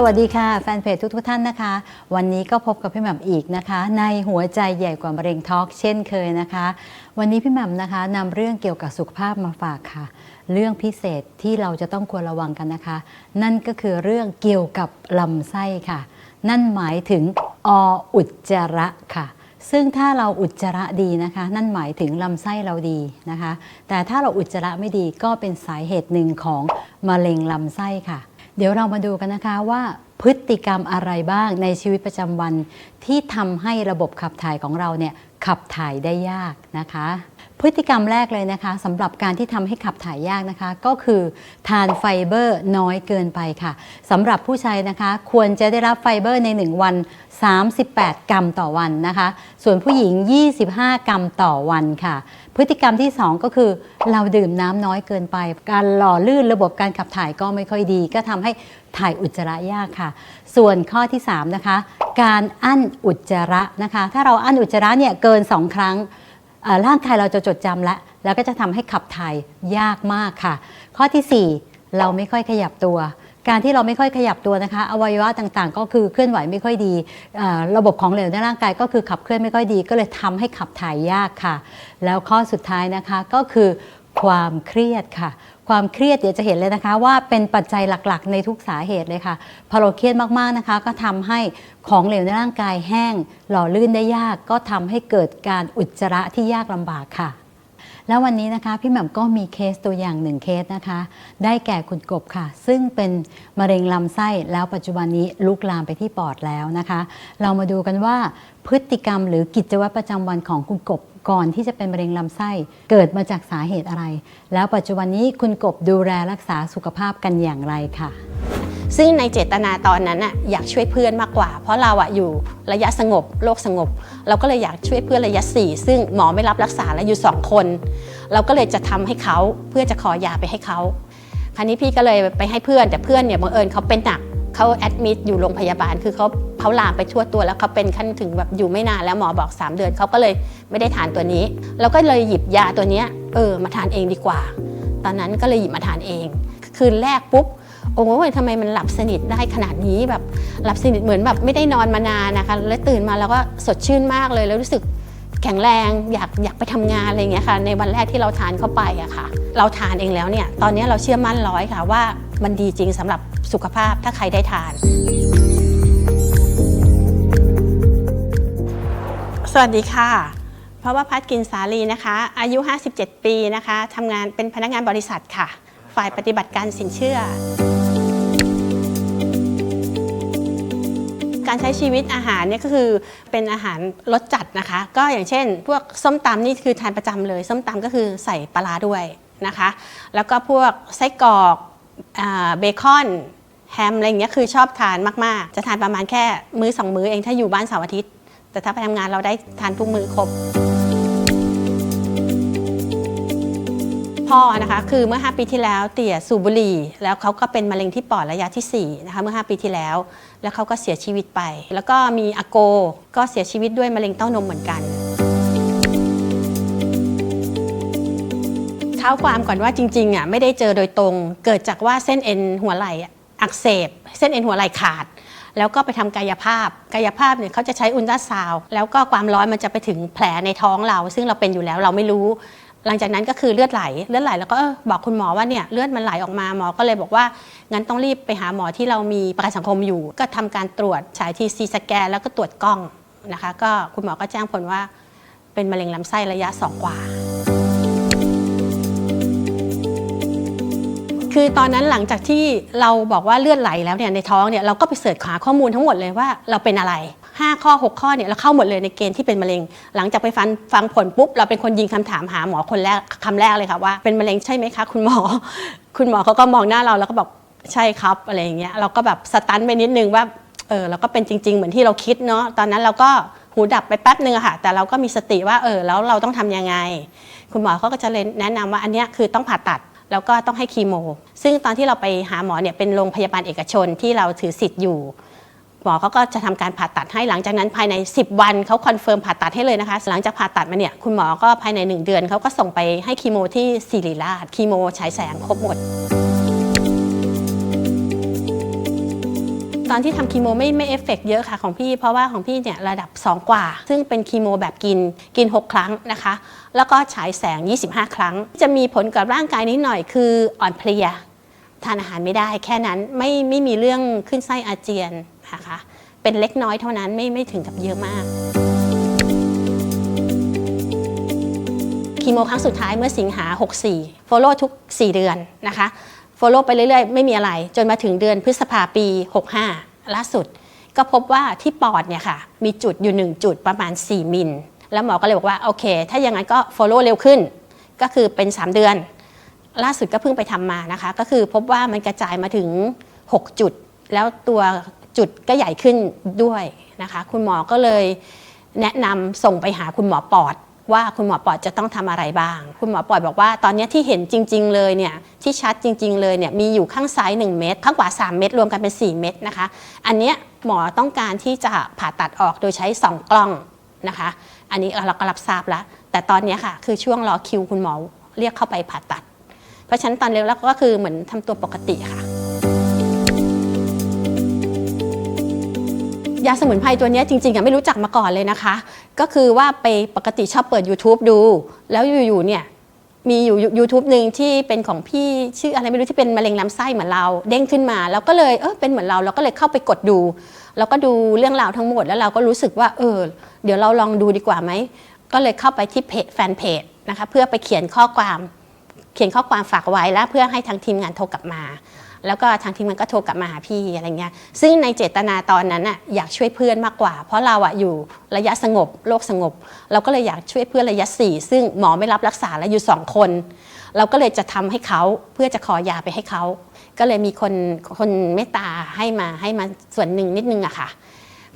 สวัสดีค่ะ แฟนเพจทุกๆท่านนะคะ วันนี้ก็พบกับพี่แหม่มอีกนะคะ ในหัวใจใหญ่กว่ามะเร็งทอล์กเช่นเคยนะคะ วันนี้พี่แหม่มนะคะนำเรื่องเกี่ยวกับสุขภาพมาฝากค่ะ เรื่องพิเศษที่เราจะต้องควรระวังกันนะคะ นั่นก็คือเรื่องเกี่ยวกับลำไส้ค่ะ นั่นหมายถึงออุจจาระค่ะซึ่งถ้าเราอุจจาระดีนะคะ นั่นหมายถึงลำไส้เราดีนะคะ แต่ถ้าเราอุจจาระไม่ดีก็เป็นสาเหตุหนึ่งของมะเร็งลำไส้ค่ะ เดี๋ยวเรามาดูกันนะคะว่าพฤติกรรมอะไรบ้างในชีวิตประจำวัน ที่ทำให้ระบบขับถ่ายของเราเนี่ยขับถ่ายได้ยากนะคะ พฤติกรรมแรกเลยนะคะสำหรับการที่ทำให้ขับถ่ายยากนะคะ ก็คือทานไฟเบอร์น้อยเกินไปค่ะสำหรับผู้ชายนะคะควรจะได้รับไฟเบอร์ใน 1 วัน 38 กรัมต่อวันนะคะ ส่วนผู้หญิง 25 กรัมต่อวันค่ะ พฤติกรรมที่ 2 ก็คือเราดื่มน้ำน้อยเกินไป การหล่อลื่นระบบการขับถ่ายก็ไม่ค่อยดี ก็ทำให้ถ่ายอุจจาระยากค่ะ ส่วนข้อที่ 3 นะคะ การอั้นอุจจาระนะคะ ถ้าเราอั้นอุจจาระเนี่ยเกิน 2 ครั้ง ร่างกายเราจะจดจำและ แล้วก็จะทำให้ขับถ่ายยากมากค่ะ ข้อทีสี่ 4 เราไม่ค่อยขยับตัว การที่เราไม่ค่อยขยับตัวนะคะ อวัยวะต่างๆ ก็คือเคลื่อนไหวไม่ค่อยดี ระบบของเหลวในร่างกายก็คือขับเคลื่อนไม่ค่อยดี ก็เลยทำให้ขับถ่ายยากค่ะ แล้วข้อสุดท้ายนะคะก็คือ ความเครียดค่ะ ความเครียดเดี๋ยวจะเห็นเลยนะคะ ว่าเป็นปัจจัยหลักๆ ในทุกสาเหตุเลยค่ะพอเราเครียดมากๆนะคะ ก็ทำให้ของเหลวในร่างกายแห้ง หล่อลื่นได้ยากก็ทำให้เกิดการอุจจาระที่ยากลำบากค่ะ แล้ววันนี้นะคะพี่แหม่มก็มีเคสตัวอย่างหนึ่งเคสนะคะ ได้แก่คุณกบค่ะ ซึ่งเป็นมะเร็งลำไส้แล้วปัจจุบันนี้ลุกลามไปที่ปอดแล้วนะคะ เรามาดูกันว่าพฤติกรรมหรือกิจวัตรประจำวันของคุณกบก่อนที่จะเป็นมะเร็งลำไส้เกิดมาจากสาเหตุอะไร แล้วปัจจุบันนี้คุณกบดูแลรักษาสุขภาพกันอย่างไรค่ะ ซึ่งในเจตนาตอนนั้นอะอยากช่วยเพื่อนมากกว่า เพราะเราอะอยู่ระยะสงบโรคสงบ เราก็เลยอยากช่วยเพื่อนระยะ 4 ซึ่งหมอไม่รับรักษาแล้วอยู่ 2 คน เราก็เลยจะทำให้เขาเพื่อจะขอยาไปให้เขาคราวนี้พี่ก็เลยไปให้เพื่อนแต่เพื่อนเนี่ยบังเอิญเขาเป็นหนักเขาแอดมิดอยู่โรงพยาบาลคือเขาเขาลามไปทั่วตัวแล้วเขาเป็นขั้นถึงแบบอยู่ไม่นานแล้วหมอบอก 3 เดือนเขาก็เลยไม่ได้ทานตัวนี้เราก็เลยหยิบยาตัวนี้เออมาทานเองดีกว่า ตอนนั้นก็เลยหยิบมาทานเอง คืนแรกปุ๊บ โอ้ยทำไมมันหลับสนิทได้ขนาดนี้แบบหลับสนิทเหมือนแบบไม่ได้นอนมานานนะคะ แล้วตื่นมาแล้วก็สดชื่นมากเลยแล้วรู้สึกแข็งแรงอยากอยากไปทำงานอะไรเงี้ยค่ะ ในวันแรกที่เราทานเข้าไปอะค่ะ เราทานเองแล้วเนี่ย ตอนนี้เราเชื่อมั่นร้อยค่ะว่ามันดีจริงสำหรับสุขภาพถ้าใครได้ทาน สวัสดีค่ะ เพราะว่าพัฒกินสาลีนะคะ อายุ 57 ปีนะคะทำงานเป็นพนักงานบริษัทค่ะ ฝ่ายปฏิบัติการสินเชื่อ การใช้ชีวิตอาหารเนี่ยก็คือเป็นอาหารรสจัดนะคะ ก็อย่างเช่น พวกส้มตำนี่คือทานประจำเลย ส้มตำก็คือใส่ปลาด้วยนะคะ แล้วก็พวกไส้กรอกเบคอนแฮมอะไรอย่างเงี้ยคือชอบทานมากๆ จะทานประมาณแค่มื้อสองมื้อเองถ้าอยู่บ้านเสาร์อาทิตย์ แต่ถ้าไปทำงานเราได้ทานทุกมื้อครบ พ่อนะคะคือเมื่อ 5 ปีที่แล้วเตี่ยสูบบุหรี่ แล้วเขาก็เป็นมะเร็งที่ปอดระยะที่4นะคะเมื่อ 5 ปีที่แล้ว แล้วเขาก็เสียชีวิตไป แล้วก็มีอาโกก็เสียชีวิตด้วยมะเร็งเต้านมเหมือนกันเท้าความก่อนว่าจริงๆอะไม่ได้เจอโดยตรง เกิดจากว่าเส้นเอ็นหัวไหล่อักเสบ เส้นเอ็นหัวไหล่ขาด แล้วก็ไปทำกายภาพ กายภาพเนี่ยเขาจะใช้อุลตราซาวแล้วก็ความร้อนมันจะไปถึงแผลในท้องเรา ซึ่งเราเป็นอยู่แล้วเราไม่รู้ หลังจากนั้นก็คือเลือดไหลเลือดไหลแล้วก็เออบอกคุณหมอว่าเนี่ยเลือดมันไหลออกมาหมอก็เลยบอกว่างั้นต้องรีบไปหาหมอที่เรามีประกันสังคมอยู่ ก็ทำการตรวจฉายทีซีสแกนแล้วก็ตรวจกล้องนะคะ ก็คุณหมอก็แจ้งผลว่าเป็นมะเร็งลำไส้ระยะสองกว่า คือตอนนั้นหลังจากที่เราบอกว่าเลือดไหลแล้วเนี่ยในท้องเนี่ยเราก็ไปเสิร์ชหาข้อมูลทั้งหมดเลยว่าเราเป็นอะไร 5 ข้อ 6 ข้อเนี่ยเราเข้าหมดเลยในเกณฑ์ที่เป็นมะเร็ง หลังจากไปฟังฟังผลปุ๊บ เราเป็นคนยิงคำถามหาหมอคนแรกคำแรกเลยค่ะว่าเป็นมะเร็งใช่ไหมคะ คุณหมอ คุณหมอเขาก็มองหน้าเราแล้วก็บอกใช่ครับอะไรอย่างเงี้ยเราก็แบบสตันไปนิดนึงว่าเออเราก็เป็นจริง ๆ เหมือนที่เราคิดเนาะตอนนั้นเราก็หูดับไปแป๊บนึงอะค่ะ แต่เราก็มีสติว่าเออแล้วเราต้องทำยังไง คุณหมอเขาก็จะเลยแนะนำว่าอันเนี้ยคือต้องผ่าตัดแล้วก็ต้องให้คีโม ซึ่งตอนที่เราไปหาหมอเนี่ยเป็นโรงพยาบาลเอกชนที่เราถือสิทธิ์อยู่ หมอเขาก็จะทำการผ่าตัดให้หลังจากนั้นภายใน 10 วันเขาคอนเฟิร์มผ่าตัดให้เลยนะคะ หลังจากผ่าตัดมาเนี่ยคุณหมอก็ภายใน 1 เดือนเขาก็ส่งไปให้คีโมที่ศิริราชคีโมฉายแสงครบหมด ตอนที่ทำคีโมไม่ไม่เอฟเฟกต์เยอะค่ะของพี่ เพราะว่าของพี่เนี่ยระดับ 2 กว่า ซึ่งเป็นคีโมแบบกินกิน 6 ครั้งนะคะ แล้วก็ฉายแสง 25 ครั้ง จะมีผลกับร่างกายนิดหน่อยคืออ่อนเพลีย ทานอาหารไม่ได้แค่นั้นไม่ไม่มีเรื่องขึ้นไส้อาเจียน นะคะ เป็นเล็กน้อยเท่านั้นไม่ไม่ถึงกับเยอะมากคีโมครั้งสุดท้ายเมื่อสิงหา 64 follow ทุก 4 เดือนนะคะ follow ไปเรื่อยๆ ไม่มีอะไร จนมาถึงเดือนพฤษภาปี 65 ล่าสุด ก็พบว่าที่ปอดเนี่ยค่ะ มีจุดอยู่ 1 จุดประมาณ 4 มิล แล้วหมอก็เลยบอกว่า โอเค ถ้าอย่างนั้นก็ follow เร็วขึ้น ก็คือเป็น 3 เดือน ล่าสุดก็เพิ่งไปทำมานะคะ ก็คือพบว่ามันกระจายมาถึง 6 จุด แล้วตัว จุดก็ใหญ่ขึ้นด้วยนะคะ คุณหมอก็เลยแนะนำส่งไปหาคุณหมอปอด ว่าคุณหมอปอดจะต้องทำอะไรบ้าง คุณหมอปอดบอกว่าตอนนี้ที่เห็นจริง ๆ เลยเนี่ยที่ชัดจริง ๆ เลยเนี่ยมีอยู่ข้างซ้าย 1 เม็ดข้างขวา 3 เม็ดรวมกันเป็น 4 เม็ดนะคะ อันเนี้ยหมอต้องการที่จะผ่าตัดออกโดยใช้ 2 กล้องนะคะ อันนี้เราก็รับทราบแล้ว แต่ตอนนี้ค่ะคือช่วงรอคิวคุณหมอเรียกเข้าไปผ่าตัด เพราะฉะนั้นตอนเร็วแล้วก็คือเหมือนทำตัวปกติค่ะ ยาสมุนไพรตัวนี้จริงๆอะไม่รู้จักมาก่อนเลยนะคะ ก็คือว่าไปปกติชอบเปิด YouTube ดู แล้วอยู่ๆเนี่ยมีอยู่ YouTube หนึ่งที่เป็นของพี่ชื่ออะไรไม่รู้ที่เป็นมะเร็งลำไส้เหมือนเราเด้งขึ้นมาแล้วก็เลยเออเป็นเหมือนเราเราก็เลยเข้าไปกดดู แล้วก็ดูเรื่องราวทั้งหมดแล้วเราก็รู้สึกว่าเออเดี๋ยวเราลองดูดีกว่าไหมก็เลยเข้าไปที่เพจแฟนเพจนะคะเพื่อไปเขียนข้อความ เขียนข้อความฝากไว้แล้วเพื่อให้ทางทีมงานโทรกลับมา แล้วก็ทางทีมงานก็โทรกลับมาหาพี่อะไรเงี้ยซึ่งในเจตนาตอนนั้นน่ะอยากช่วยเพื่อนมากกว่า เพราะเราอะอยู่ระยะสงบโรคสงบ เราก็เลยอยากช่วยเพื่อนระยะ 4 ซึ่งหมอไม่รับรักษาแล้วอยู่ 2 คน เราก็เลยจะทำให้เขาเพื่อจะขอยาไปให้เขาก็เลยมีคนคนเมตตาให้มาให้มาส่วนหนึ่งนิดนึงอะค่ะ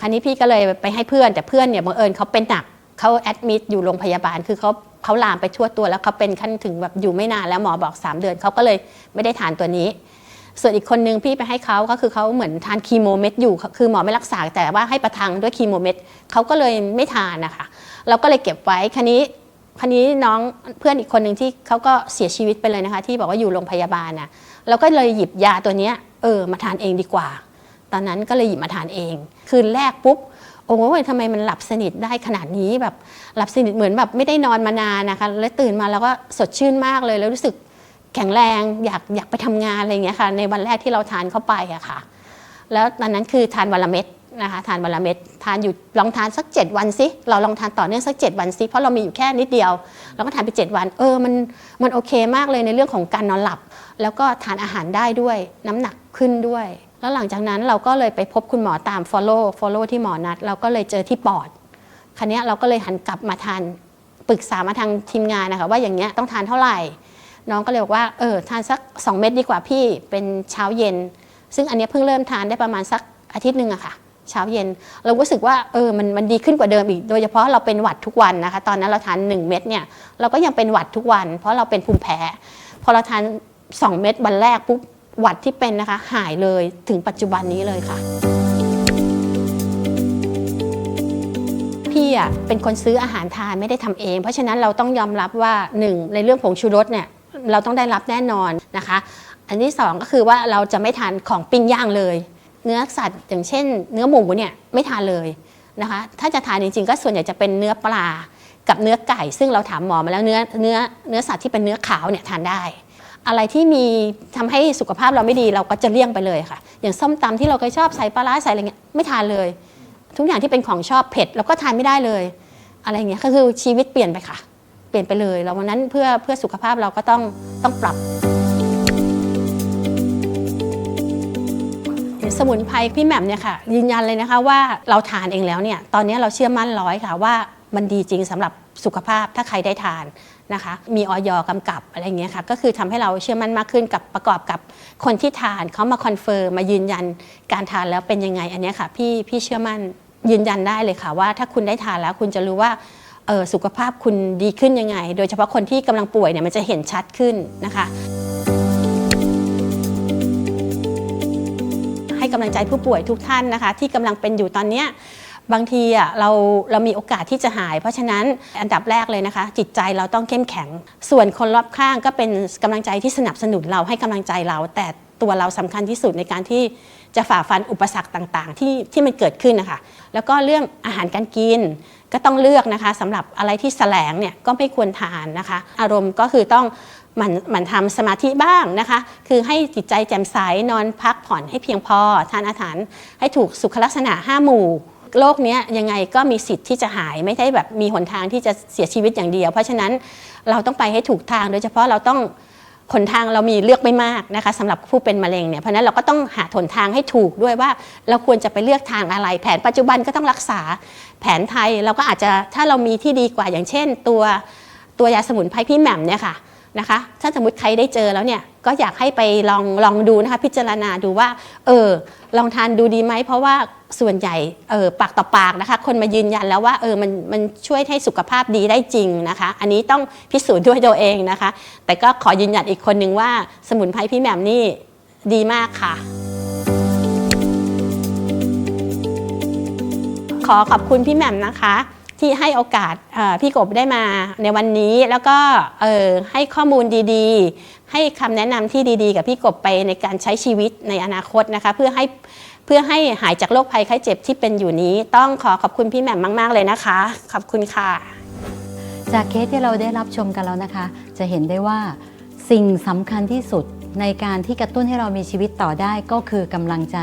คราวนี้พี่ก็เลยไปให้เพื่อนแต่เพื่อนเนี่ยบังเอิญเขาเป็นหนักเขาแอดมิดอยู่โรงพยาบาลคือเขาเขาลามไปทั่วตัวแล้วเขาเป็นขั้นถึงแบบอยู่ไม่นานแล้วหมอบอก 3 เดือนเขาก็เลยไม่ได้ทานตัวนี้ ส่วนอีกคนนึงพี่ไปให้เขาก็คือเขาเหมือนทานคีโมเม็ดอยู่คือหมอไม่รักษาแต่ว่าให้ประทังด้วยคีโมเม็ดเขาก็เลยไม่ทานนะคะเราก็เลยเก็บไว้คันนี้คันนี้น้องเพื่อนอีกคนหนึ่งที่เขาก็เสียชีวิตไปเลยนะคะ ที่บอกว่าอยู่โรงพยาบาลนะเราก็เลยหยิบยาตัวนี้เออมาทานเองดีกว่า ตอนนั้นก็เลยหยิบมาทานเอง คืนแรกปุ๊บโอ้ยทำไมมันหลับสนิทได้ขนาดนี้แบบหลับสนิทเหมือนแบบไม่ได้นอนมานานนะคะ แล้วตื่นมาแล้วก็สดชื่นมากเลยแล้วรู้สึก แข็งแรงอยากอยากไปทำงานอะไรเงี้ยค่ะในวันแรกที่เราทานเข้าไปอะค่ะ แล้วตอนนั้นคือทานวันละเม็ดนะคะทานวันละเม็ดทานอยู่ลองทานสัก 7 วันสิเราลองทานต่อเนื่องสัก 7 วันสิเพราะเรามีอยู่แค่นิดเดียว เราก็ทานไป 7 วัน เออมันมันโอเคมากเลยในเรื่องของการนอนหลับ แล้วก็ทานอาหารได้ด้วยน้ำหนักขึ้นด้วย แล้วหลังจากนั้นเราก็เลยไปพบคุณหมอตาม follow follow ที่หมอนัด เราก็เลยเจอที่ปอดครั้นี้เราก็เลยหันกลับมาทานปรึกษามาทางทีมงานนะคะว่าอย่างเงี้ยต้องทานเท่าไหร่ น้องก็เลยบอกว่าเออทานสัก 2 เม็ดดีกว่าพี่เป็นเช้าเย็น ซึ่งอันนี้เพิ่งเริ่มทานได้ประมาณสักอาทิตย์หนึ่งอะค่ะ เช้าเย็น เรารู้สึกว่าเออมันมันดีขึ้นกว่าเดิมอีก โดยเฉพาะเราเป็นหวัดทุกวันนะคะ ตอนนั้นเราทาน 1 เม็ดเนี่ยเราก็ยังเป็นหวัดทุกวัน เพราะเราเป็นภูมิแพ้พอเราทาน 2 เม็ดวันแรกปุ๊บหวัดที่เป็นนะคะ หายเลยถึงปัจจุบันนี้เลยค่ะ พี่อะเป็นคนซื้ออาหารทานไม่ได้ทำเอง เพราะฉะนั้นเราต้องยอมรับว่าหนึ่งในเรื่องผงชูรสเนี่ย เราต้องได้รับแน่นอนนะคะ อันที่สองก็คือว่าเราจะไม่ทานของปิ้งย่างเลย เนื้อสัตว์อย่างเช่น เนื้อหมูเนี่ยไม่ทานเลยนะคะ ถ้าจะทานจริงๆ ก็ส่วนใหญ่จะเป็นเนื้อปลากับเนื้อไก่ ซึ่งเราถามหมอมาแล้วเนื้อเนื้อเนื้อสัตว์ที่เป็นเนื้อขาวเนี่ยทานได้ อะไรที่มีทำให้สุขภาพเราไม่ดีเราก็จะเลี่ยงไปเลยค่ะ อย่างส้มตำที่เราเคยชอบใส่ปลาร้าใส่อะไรเงี้ยไม่ทานเลย ทุกอย่างที่เป็นของชอบเผ็ดเราก็ทานไม่ได้เลย อะไรเงี้ยก็คือชีวิตเปลี่ยนไปค่ะ เปลี่ยนไปเลยแล้ววันนั้นเพื่อเพื่อสุขภาพเราก็ต้องต้องปรับ สมุนไพรพี่แหม่มเนี่ยค่ะยืนยันเลยนะคะว่าเราทานเองแล้วเนี่ยตอนนี้เราเชื่อมั่นร้อยค่ะว่ามันดีจริงสำหรับสุขภาพถ้าใครได้ทานนะคะ มีออยกำกับอะไรเงี้ยค่ะ ก็คือทำให้เราเชื่อมั่นมากขึ้นกับประกอบกับคนที่ทานเขามาคอนเฟิร์มมายืนยันการทานแล้วเป็นยังไงอันนี้ค่ะพี่พี่เชื่อมั่นยืนยันได้เลยค่ะว่าถ้าคุณได้ทานแล้วคุณจะรู้ว่า สุขภาพคุณดีขึ้นยังไง โดยเฉพาะคนที่กำลังป่วยเนี่ยมันจะเห็นชัดขึ้นนะคะ ให้กำลังใจผู้ป่วยทุกท่านนะคะ ที่กำลังเป็นอยู่ตอนเนี้ยบางทีอะเราเรามีโอกาสที่จะหาย เพราะฉะนั้นอันดับแรกเลยนะคะ จิตใจเราต้องเข้มแข็ง ส่วนคนรอบข้างก็เป็นกำลังใจที่สนับสนุนเราให้กำลังใจเรา แต่ตัวเราสำคัญที่สุดในการที่จะฝ่าฟันอุปสรรคต่าง ๆ ที่ที่มันเกิดขึ้นนะคะแล้วก็เรื่องอาหารการกิน ก็ต้องเลือกนะคะสำหรับอะไรที่แสลงเนี่ยก็ไม่ควรทานนะคะ อารมณ์ก็คือต้องหมันหมันทำสมาธิบ้างนะคะ คือให้จิตใจแจ่มใสนอนพักผ่อนให้เพียงพอ ทานอาหารให้ถูกสุขลักษณะ 5 หมู่โรคเนี้ยยังไงก็มีสิทธิ์ที่จะหายไม่ได้แบบมีหนทางที่จะเสียชีวิตอย่างเดียว เพราะฉะนั้นเราต้องไปให้ถูกทางโดยเฉพาะเราต้อง หนทางเรามีเลือกไม่มากนะคะสำหรับผู้เป็นมะเร็งเนี่ยเพราะนั้นเราก็ต้องหาหนทางให้ถูกด้วยว่าเราควรจะไปเลือกทางอะไร แผนปัจจุบันก็ต้องรักษาแผนไทยเราก็อาจจะถ้าเรามีที่ดีกว่าอย่างเช่น ตัวตัวยาสมุนไพรพี่แหม่มเนี่ยค่ะ นะคะ ถ้าสมมติใครได้เจอแล้วเนี่ยก็อยากให้ไปลองลองดูนะคะ พิจารณาดูว่า เออ ลองทานดูดีไหม เพราะว่าส่วนใหญ่เออปากต่อปากนะคะ คนมายืนยันแล้วว่าเออมันมันช่วยให้สุขภาพดีได้จริงนะคะ อันนี้ต้องพิสูจน์ด้วยตัวเองนะคะ แต่ก็ขอยืนยันอีกคนนึงว่าสมุนไพรพี่แหม่มนี่ดีมากค่ะ ขอขอบคุณพี่แหม่มนะคะ ที่ให้โอกาสพี่กบได้มาในวันนี้แล้วก็ให้ข้อมูลดีๆ ให้คำแนะนำที่ดีๆ กับพี่กบไปในการใช้ชีวิตในอนาคตนะคะ เพื่อให้เพื่อให้หายจากโรคภัยไข้เจ็บที่เป็นอยู่นี้ ต้องขอขอบคุณพี่แหม่มมาก ๆ เลยนะคะ ขอบคุณค่ะ จากเคสที่เราได้รับชมกันแล้วนะคะ จะเห็นได้ว่าสิ่งสำคัญที่สุดในการที่กระตุ้นให้เรามีชีวิตต่อได้ก็คือกำลังใจ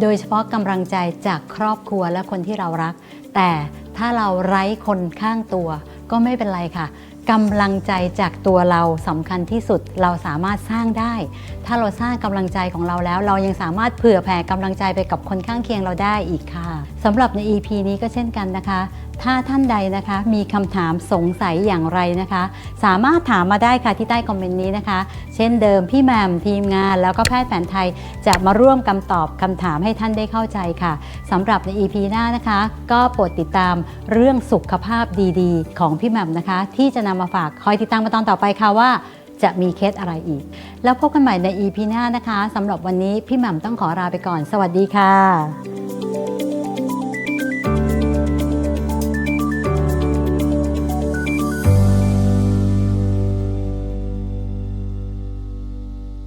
โดยเฉพาะกำลังใจจากครอบครัวและคนที่เรารัก แต่ถ้าเราไร้คนข้างตัวก็ไม่เป็นไรค่ะ กำลังใจจากตัวเราสำคัญที่สุดเราสามารถสร้างได้ ถ้าเราสร้างกำลังใจของเราแล้ว เรายังสามารถเผื่อแผ่กำลังใจไปกับคนข้างเคียงเราได้อีกค่ะสำหรับใน EP นี้ก็เช่นกันนะคะ ถ้าท่านใดนะคะมีคำถามสงสัยอย่างไรนะคะ สามารถถามมาได้ค่ะที่ใต้คอมเมนต์นี้นะคะ เช่นเดิมพี่แมมทีมงาน แล้วก็แพทย์แผนไทยจะมาร่วมคำตอบคำถามให้ท่านได้เข้าใจค่ะสำหรับใน EP หน้านะคะ ก็โปรดติดตามเรื่องสุขภาพดีๆ ของพี่แมมนะคะ ที่จะนำมาฝากคอยติดตามมาตอนต่อไปค่ะว่าจะมีเคสอะไรอีก แล้วพบกันใหม่ใน EP หน้านะคะสำหรับวันนี้พี่แหม่มต้องขอลาไปก่อน สวัสดีค่ะ